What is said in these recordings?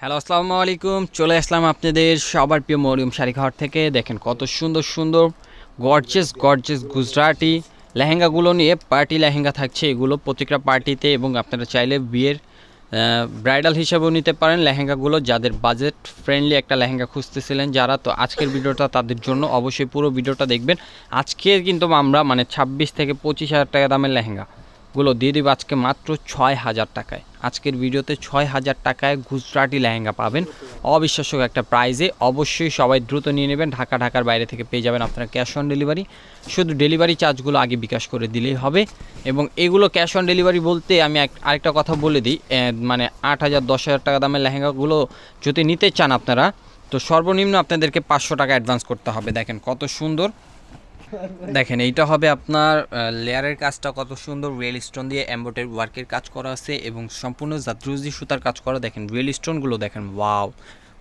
Hello, আসসালামু আলাইকুম। চলে আসলাম আপনাদের সবার প্রিয় মরিয়ম শাড়ি ঘর থেকে। দেখেন কত সুন্দর সুন্দর গর্জেস গর্জেস গুজরাটি লেহেঙ্গাগুলো নিয়ে পার্টি লেহেঙ্গা থাকছে। এগুলো প্রত্যেকটা পার্টিতে এবং আপনারা চাইলে বিয়ের ব্রাইডাল হিসেবেও নিতে পারেন। লেহেঙ্গাগুলো যাদের বাজেট ফ্রেন্ডলি একটা লেহেঙ্গা খুঁজতেছিলেন যারা, তো আজকের ভিডিওটা তাদের জন্য অবশ্যই পুরো ভিডিওটা দেখবেন। আজকে কিন্তু আমরা মানে ছাব্বিশ থেকে পঁচিশ হাজার টাকা দামের লেহেঙ্গা। গুলো দিয়ে দিব আজকে মাত্র ছয় হাজার টাকায়। আজকের ভিডিওতে ছয় হাজার টাকায় গুজরাটি লেহেঙ্গা পাবেন। অবিশ্বাস্য একটা প্রাইজে অবশ্যই সবাই দ্রুত নিয়ে নেবেন। ঢাকা, ঢাকার বাইরে থেকে পেয়ে যাবেন আপনারা ক্যাশ অন ডেলিভারি শুধু ডেলিভারি চার্জগুলো আগে বিকাশ করে দিলেই হবে। এবং এগুলো ক্যাশ অন ডেলিভারি বলতে আমি আরেকটা কথা বলে দিই। মানে আট হাজার, দশ হাজার টাকা দামের লেহেঙ্গাগুলো যদি নিতে চান আপনারা, তো সর্বনিম্ন আপনাদেরকে পাঁচশো টাকা অ্যাডভান্স করতে হবে। দেখেন কত সুন্দর। দেখেন, এইটা হবে আপনার লেয়ারের কাজটা কত সুন্দর রিয়েল স্টোন দিয়ে এম্বোটারি ওয়ার্কের কাজ করা আছে এবং সম্পূর্ণ জাদ্রুজি সুতার কাজ করা। দেখেন রিয়েল স্টোনগুলো দেখেন ওয়াও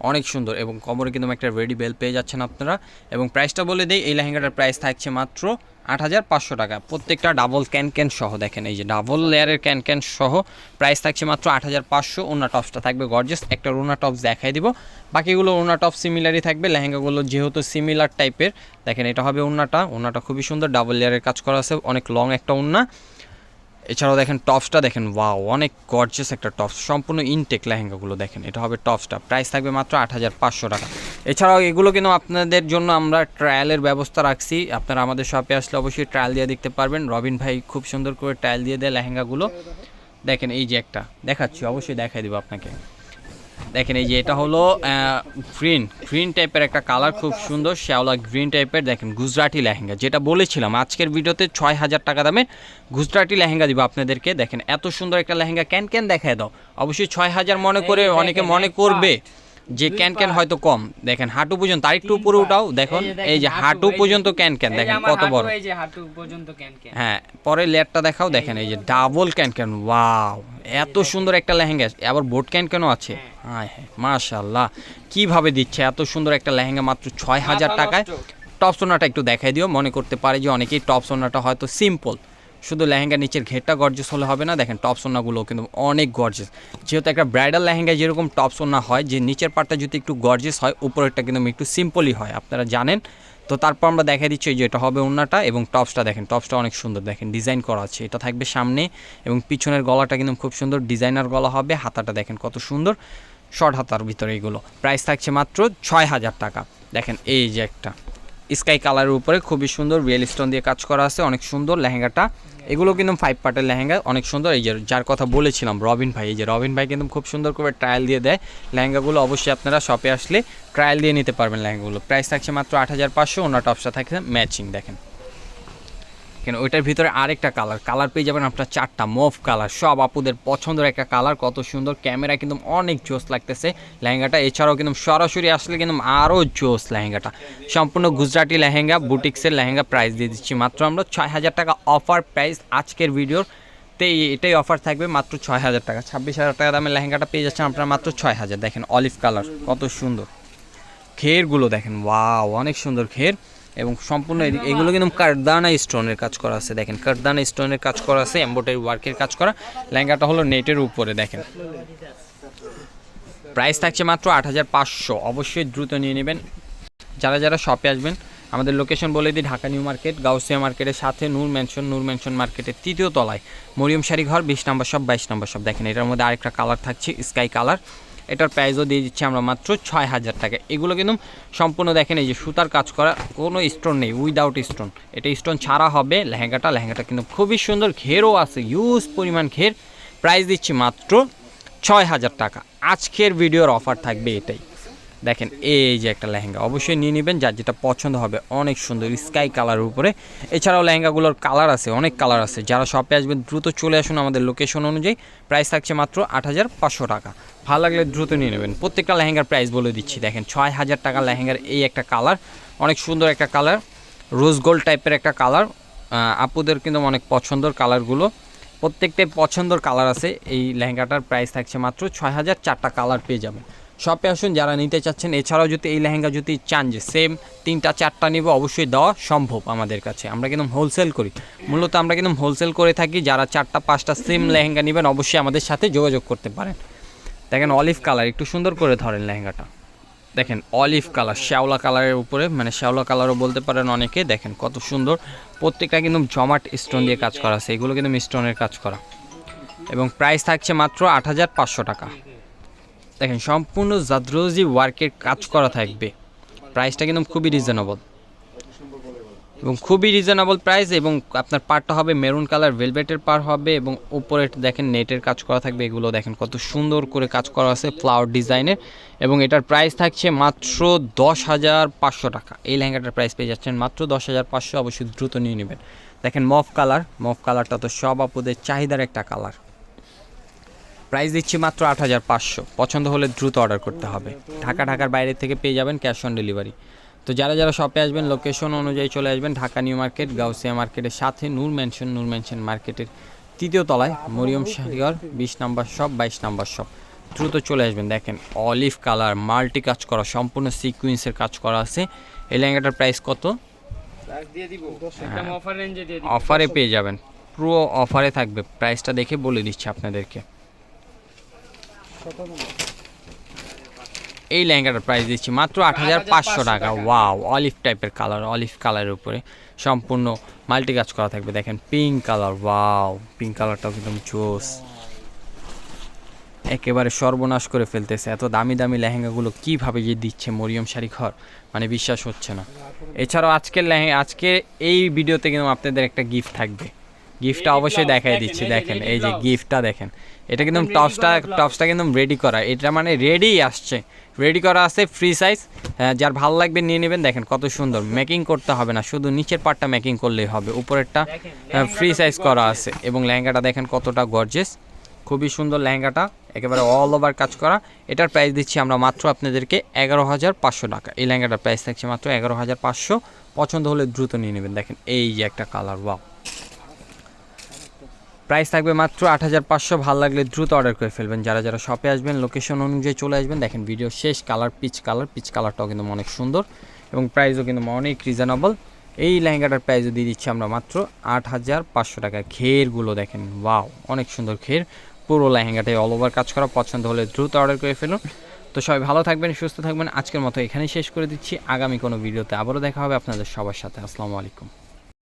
অনেক সুন্দর এবং কমরে কিন্তু একটা রেডি বেল পেয়ে যাচ্ছেন আপনারা। এবং প্রাইসটা বলে দেই, এই লেহেঙ্গাটার প্রাইস থাকছে মাত্র আট হাজার পাঁচশো টাকা। প্রত্যেকটা ডাবল ক্যান ক্যান সহ দেখেন, এই যে ডাবল লেয়ারের ক্যান ক্যান সহ প্রাইস থাকছে মাত্র আট হাজার পাঁচশো। ওনা টপসটা থাকবে গর্জেস একটা রোনা টপস দেখাই দিব। বাকিগুলো ওনা টপ সিমিলারই থাকবে। লেহেঙ্গাগুলো যেহেতু সিমিলার টাইপের দেখেন এটা হবে ওনাটা ওনাটা খুবই সুন্দর ডাবল লেয়ারের কাজ করা আছে। অনেক লং একটা ওন্না এছাড়াও দেখেন টপসটা দেখেন ওয়াও অনেক গর্জিয়াস একটা টপস সম্পূর্ণ ইনটেক লেহেঙ্গাগুলো দেখেন, এটা হবে টপসটা প্রাইস থাকবে মাত্র আট হাজার পাঁচশো টাকা। এছাড়াও এগুলো কিন্তু আপনাদের জন্য আমরা ট্রায়ালের ব্যবস্থা রাখছি। আপনারা আমাদের শপে আসলে অবশ্যই ট্রায়াল দিয়ে দেখতে পারবেন। রবিন ভাই খুব সুন্দর করে ট্রায়াল দিয়ে দেয় লেহেঙ্গাগুলো। দেখেন এই যে একটা দেখাচ্ছি অবশ্যই দেখাই দিব আপনাকে। দেখেন এই যে এটা হলো গ্রিন গ্রিন টাইপের একটা কালার খুব সুন্দর শ্যাওলা গ্রিন টাইপের দেখেন গুজরাটি লেহেঙ্গা যেটা বলেছিলাম আজকের ভিডিওতে ছয় হাজার টাকা দামে গুজরাটি লেহেঙ্গা দিব আপনাদেরকে। দেখেন এত সুন্দর একটা লেহেঙ্গা ক্যান ক্যান দেখায় দাও। অবশ্যই ছয় হাজার মনে করে অনেকে মনে করবে। যে ক্যান ক্যান হয়তো কম। দেখেন হাঁটু পর্যন্ত আর একটু উপরে উঠাও দেখুন এই যে হাঁটু পর্যন্ত ক্যান ক্যান দেখেন কত বড়। এই যে হাঁটু পর্যন্ত ক্যান ক্যান। হ্যাঁ পরে লেয়ারটা দেখাও দেখেন এই যে ডাবল ক্যান ক্যান ওয়াও এত সুন্দর একটা লেহেঙ্গা আবার বোট ক্যান কেন আছে। হ্যাঁ। হ্যাঁ কীভাবে দিচ্ছে এত সুন্দর একটা লেহেঙ্গা মাত্র ছয় হাজার টাকায়। টপ সোনাটা একটু দেখাই দিও মনে করতে পারে যে অনেকেই টপ সোনাটা হয়তো সিম্পল শুধু লেহেঙ্গা নিচের ঘেরটা গর্জেস হলে হবে না, দেখেন টপ সোনাগুলো কিন্তু অনেক গর্জেস যেহেতু একটা ব্রাইডাল লেহেঙ্গা যেরকম টপ সোনা হয়, যে নিচের পার্টটা যদি একটু গর্জেস হয়, উপরেরটা কিন্তু একটু সিম্পলই হয়, আপনারা জানেন। তো তারপর আমরা দেখা দিচ্ছি যে এটা হবে ওন্নাটা এবং টপসটা দেখেন টপসটা অনেক সুন্দর, দেখেন ডিজাইন করা আছে, এটা থাকবে সামনে এবং পিছনের গলাটা কিন্তু খুব সুন্দর ডিজাইনার গলা হবে, হাতাটা দেখেন কত সুন্দর শর্ট হাতার ভিতরে এগুলো। প্রাইস থাকছে মাত্র ছয় হাজার টাকা। দেখেন এই যে একটা। স্কাই কালারের উপরে খুবই সুন্দর রিয়েল স্টোন দিয়ে কাজ করা আছে, অনেক সুন্দর লেহেঙ্গাটা। এগুলো কিন্তু ফাইভ পার্টের লেহেঙ্গা, অনেক সুন্দর। এই যে যার কথা বলেছিলাম, রবিন ভাই, এই যে রবিন ভাই কিন্তু খুব সুন্দর করে ট্রায়াল দিয়ে দেয়। লেহেঙ্গাগুলো অবশ্যই আপনারা শপে আসলে ট্রায়াল দিয়ে নিতে পারবেন লেহেঙ্গাগুলো। প্রাইস থাকছে মাত্র আট হাজার পাঁচশো, ওনার টপসা থাকছে ম্যাচিং দেখেন। কেন ওইটার ভিতরে আরেকটা কালার কালার পেয়ে যাবেন আপনার চারটা মুভ কালার সব আপুদের পছন্দের একটা কালার কত সুন্দর ক্যামেরা কিন্তু অনেক জোস লাগতেছে লেহেঙ্গাটা। এছাড়াও কিন্তু সরাসরি আসলে কিন্তু আরও জোস লেহেঙ্গাটা। সম্পূর্ণ গুজরাটি লেহেঙ্গা, বুটিক্সের লেহেঙ্গা প্রাইস দিয়ে দিচ্ছি। মাত্র আমরা ছয় হাজার টাকা অফার প্রাইস আজকের ভিডিওর তে এটাই অফার থাকবে মাত্র ছয় হাজার টাকা। ছাব্বিশ হাজার টাকা দামের লেহেঙ্গাটা পেয়ে যাচ্ছেন আপনারা মাত্র ছয় হাজার। দেখেন অলিভ কালার কত সুন্দর। ঘেরগুলো দেখেন ওয়াও অনেক সুন্দর ঘের এবং সম্পূর্ণ এগুলো কিন্তু কারদানা স্টোনের কাজ করা আছে, দেখেন। কারদানা স্টোনের কাজ করা আছে এম্বোটারি ওয়ার্কের কাজ করা। লেহেঙ্গাটা হলো নেটের উপরে, দেখেন। প্রাইস থাকছে মাত্র আট হাজার পাঁচশো, অবশ্যই দ্রুত নিয়ে নেবেন। যারা যারা শপে আসবেন, আমাদের লোকেশন বলে দিই, ঢাকা নিউ মার্কেট, গাউসিয়া মার্কেটের সাথে নূর ম্যানশন নূর ম্যানশন মার্কেটের তৃতীয় তলায়। মরিয়ম শাড়ি ঘর, বিশ নম্বর সব বাইশ নম্বর সব দেখেন। এটার মধ্যে আরেকটা কালার থাকছে স্কাই কালার এটার প্রাইসও দিয়ে দিচ্ছি আমরা মাত্র ছয় হাজার টাকা। এগুলো কিন্তু সম্পূর্ণ দেখেন, এই যে সুতার কাজ করা কোনো স্টোন নেই উইদাউট স্টোন এটা স্টোন ছাড়া হবে, লেহেঙ্গাটা লেহেঙ্গাটা কিন্তু খুবই সুন্দর ঘেরও আছে ইউজ পরিমাণ ঘের। প্রাইস দিচ্ছি মাত্র ছয় হাজার টাকা। আজকের ভিডিওর অফার থাকবে এটাই। দেখেন, এই যে একটা লেহেঙ্গা। অবশ্যই নিয়ে নেবেন, যার যেটা পছন্দ হবে অনেক সুন্দর স্কাই কালারের উপরে। এছাড়াও লেহেঙ্গাগুলোর কালার আছে, অনেক কালার আছে। যারা শপে আসবেন, দ্রুত চলে আসুন আমাদের লোকেশন অনুযায়ী। প্রাইস থাকছে মাত্র আট হাজার পাঁচশো টাকা। ভালো লাগলে দ্রুত নিয়ে নেবেন। প্রত্যেকটা লেহেঙ্গার প্রাইস বলে দিচ্ছি। দেখেন, ছয় হাজার টাকা লেহেঙ্গার এই একটা কালার। অনেক সুন্দর একটা কালার। রোজ গোল্ড টাইপের একটা কালার। আপুদের কিন্তু অনেক পছন্দর কালারগুলো। প্রত্যেকটাই পছন্দর কালার আছে। এই লেহেঙ্গাটার প্রাইস থাকছে মাত্র ছয় হাজার চারটা কালার পেয়ে যাবেন। শপে আসুন, যারা নিতে চাচ্ছেন, এছাড়াও যদি এই লেহেঙ্গা যদি চান যে সেম তিনটা, চারটা নিব, অবশ্যই দেওয়া সম্ভব আমাদের কাছে। আমরা কিন্তু হোলসেল করি। মূলত আমরা কিন্তু হোলসেল করে থাকি, যারা চারটা, পাঁচটা সেম লেহেঙ্গা নেবেন, অবশ্যই আমাদের সাথে যোগাযোগ করতে পারেন। দেখেন অলিভ কালার একটু সুন্দর করে ধরেন লেহেঙ্গাটা। দেখেন অলিভ কালার শ্যাওলা কালারের উপরে মানে শ্যাওলা কালারও বলতে পারেন অনেকে। দেখেন কত সুন্দর। প্রত্যেকটা কিন্তু জমাট স্টোন দিয়ে কাজ করা আছে। এগুলো কিন্তু স্টোনের কাজ করা। এবং প্রাইস থাকছে মাত্র আট হাজার পাঁচশো টাকা। দেখেন, সম্পূর্ণ জাদ্রোজি ওয়ার্কের কাজ করা থাকবে। প্রাইসটা কিন্তু খুবই রিজনেবল এবং খুবই রিজনেবল প্রাইস এবং আপনার পারটা হবে মেরুন কালার ভেলভেটের পার হবে এবং উপরে দেখেন নেটের কাজ করা থাকবে। এগুলো দেখেন, কত সুন্দর করে কাজ করা আছে ফ্লাওয়ার ডিজাইনের এবং এটার প্রাইস থাকছে মাত্র দশ হাজার পাঁচশো টাকা। এই লেহেঙ্গাটার প্রাইস পেয়ে যাচ্ছেন মাত্র দশ হাজার পাঁচশো। অবশ্যই দ্রুত নিয়ে নেবেন। দেখেন মফ কালার মফ কালারটা তো সব আপুদের চাহিদার একটা কালার প্রাইস দিচ্ছি মাত্র আট হাজার পাঁচশো। পছন্দ হলে দ্রুত অর্ডার করতে হবে। ঢাকা ঢাকার বাইরে থেকে পেয়ে যাবেন ক্যাশ অন ডেলিভারি তো যারা যারা শপে আসবেন লোকেশন অনুযায়ী চলে আসবেন ঢাকা নিউ মার্কেট গাউসিয়া মার্কেটের সাথে নূর ম্যানশন নূর ম্যানশন মার্কেটের তৃতীয় তলায় মরিয়ম শাহিগর বিশ নাম্বার শপ বাইশ নাম্বার শপ দ্রুত চলে আসবেন। দেখেন অলিভ কালার মাল্টি কাজ করা সম্পূর্ণ সিকুয়েন্সের কাজ করা আছে। এই লেহেঙ্গাটার প্রাইস কত? অফার রেঞ্জে দিয়ে দিব। অফারে পেয়ে যাবেন। পুরো অফারে থাকবে। প্রাইসটা দেখে বলে দিচ্ছি আপনাদেরকে। এই লেহেঙ্গাটার প্রাইস দিচ্ছি মাত্র আট হাজার পাঁচশো টাকা। ওয়াও অলিভ টাইপের কালার অলিভ কালারের উপরে সম্পূর্ণ মাল্টি কাজ করা থাকবে। দেখেন পিঙ্ক কালার ওয়াও পিঙ্ক কালারটাও একদম জোস। একেবারে সর্বনাশ করে ফেলতেছে। এত দামি দামি লেহেঙ্গাগুলো কীভাবে যে দিচ্ছে মরিয়ম শাড়ি ঘর? মানে বিশ্বাস হচ্ছে না। এছাড়াও আজকের লেহেঙ্গা আজকে এই ভিডিওতে কিন্তু আপনাদের একটা গিফট থাকবে। গিফটটা অবশ্যই দেখাই দিচ্ছি দেখেন এই যে গিফটটা দেখেন। এটা কিন্তু টপসটা টপসটা কিন্তু রেডি করা। এটা মানে রেডি আসছে। রেডি করা আছে ফ্রি সাইজ যার ভালো লাগবে নিয়ে নেবেন। দেখেন কত সুন্দর। মেকিং করতে হবে না। শুধু নিচের পার্টটা মেকিং করলেই হবে। উপরেরটা ফ্রি সাইজ করা আছে। এবং লেহেঙ্গাটা দেখেন কতটা গর্জেস খুবই সুন্দর লেহেঙ্গাটা। একেবারে অল ওভার কাজ করা। এটার প্রাইস দিচ্ছি আমরা মাত্র আপনাদেরকে এগারো হাজার পাঁচশো টাকা। এই লেহেঙ্গাটার প্রাইস থাকছে মাত্র এগারো হাজার পাঁচশো। পছন্দ হলে দ্রুত নিয়ে নেবেন। দেখেন এই যে একটা কালার ওয়াও প্রাইস থাকবে মাত্র আট হাজার পাঁচশো। ভালো লাগলে দ্রুত অর্ডার করে ফেলবেন। যারা যারা শপে আসবেন লোকেশন অনুযায়ী চলে আসবেন, দেখেন ভিডিও শেষ কালার পিচ কালার পিচ কালারটাও কিন্তু অনেক সুন্দর এবং প্রাইসও কিন্তু অনেক রিজনেবল এই লেহেঙ্গাটার প্রাইসও দিয়ে দিচ্ছি আমরা মাত্র আট হাজার পাঁচশো টাকা। ঘেরগুলো দেখেন ওয়াও অনেক সুন্দর ঘের। পুরো লেহেঙ্গাটাই অল ওভার কাজ করা। পছন্দ হলে দ্রুত অর্ডার করে ফেলুন। তো সবাই ভালো থাকবেন, সুস্থ থাকবেন। আজকের মতো এখানেই শেষ করে দিচ্ছি। আগামী কোনো ভিডিওতে আবারও দেখা হবে আপনাদের সবার সাথে। আসসালামু আলাইকুম।